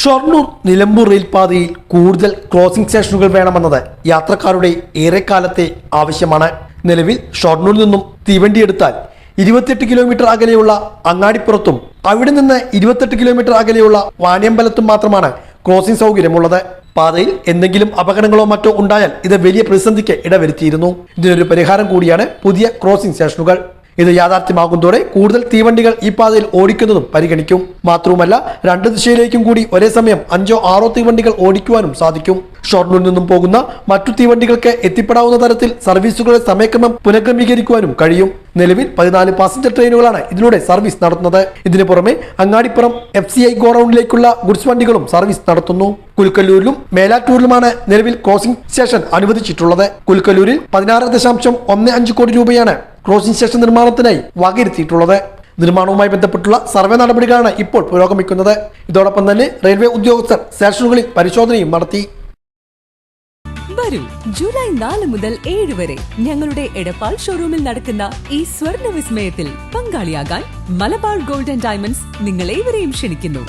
ഷൊർണൂർ നിലമ്പൂർ റെയിൽപാതയിൽ കൂടുതൽ ക്രോസിംഗ് സ്റ്റേഷനുകൾ വേണമെന്നത് യാത്രക്കാരുടെ ഏറെക്കാലത്തെ ആവശ്യമാണ്. നിലവിൽ ഷൊർണൂരിൽ നിന്നും തീവണ്ടി എടുത്താൽ ഇരുപത്തിയെട്ട് കിലോമീറ്റർ അകലെയുള്ള അങ്ങാടിപ്പുറത്തും അവിടെ നിന്ന് ഇരുപത്തെട്ട് കിലോമീറ്റർ അകലെയുള്ള വാണിയമ്പലത്തും മാത്രമാണ് ക്രോസിംഗ് സൗകര്യമുള്ളത്. പാതയിൽ എന്തെങ്കിലും അപകടങ്ങളോ മറ്റോ ഉണ്ടായാൽ ഇത് വലിയ പ്രതിസന്ധിക്ക് ഇടവരുത്തിയിരുന്നു. ഇതിനൊരു പരിഹാരം കൂടിയാണ് പുതിയ ക്രോസിംഗ് സ്റ്റേഷനുകൾ. ഇത് യാഥാർത്ഥ്യമാകുന്നതോടെ കൂടുതൽ തീവണ്ടികൾ ഈ പാതയിൽ ഓടിക്കുന്നതും പരിഗണിക്കും. മാത്രവുമല്ല രണ്ട് ദിശയിലേക്കും കൂടി ഒരേ സമയം അഞ്ചോ ആറോ തീവണ്ടികൾ ഓടിക്കുവാനും സാധിക്കും. ഷൊർണൂരിൽ നിന്നും പോകുന്ന മറ്റു തീവണ്ടികൾക്ക് എത്തിപ്പെടാവുന്ന തരത്തിൽ സർവീസുകളുടെ സമയക്രമം പുനഃക്രമീകരിക്കുവാനും കഴിയും. നിലവിൽ പതിനാല് പാസഞ്ചർ ട്രെയിനുകളാണ് ഇതിലൂടെ സർവീസ് നടത്തുന്നത്. ഇതിനു പുറമെ അങ്ങാടിപ്പുറം എഫ് സി ഐ ഗോറൌണ്ടിലേക്കുള്ള ഗുഡ്സ് വണ്ടികളും സർവീസ് നടത്തുന്നു. കുൽക്കല്ലൂരിലും മേലാറ്റൂരിലുമാണ് നിലവിൽ ക്രോസിംഗ് സ്റ്റേഷൻ അനുവദിച്ചിട്ടുള്ളത്. കുൽക്കല്ലൂരിൽ പതിനാറ് ദശാംശം ഒന്ന് അഞ്ച് കോടി രൂപയാണ് ക്രോസിംഗ് സ്റ്റേഷൻ നിർമ്മാണത്തിനായി വകയിരുത്തിയിട്ടുള്ളത്. നിർമ്മാണവുമായി ബന്ധപ്പെട്ടുള്ള സർവേ നടപടികളാണ് ഇപ്പോൾ പുരോഗമിക്കുന്നത്. ഇതോടൊപ്പം തന്നെ റെയിൽവേ ഉദ്യോഗസ്ഥർ സ്റ്റേഷനുകളിൽ പരിശോധനയും നടത്തി. വരൂ ജൂലൈ നാല് മുതൽ ഏഴ് വരെ ഞങ്ങളുടെ എടപ്പാൾ ഷോറൂമിൽ നടക്കുന്ന ഈ സ്വർണ വിസ്മയത്തിൽ പങ്കാളിയാകാൻ മലബാർ ഗോൾഡൻ ഡയമണ്ട്സ് നിങ്ങളേവരെയും ക്ഷണിക്കുന്നു.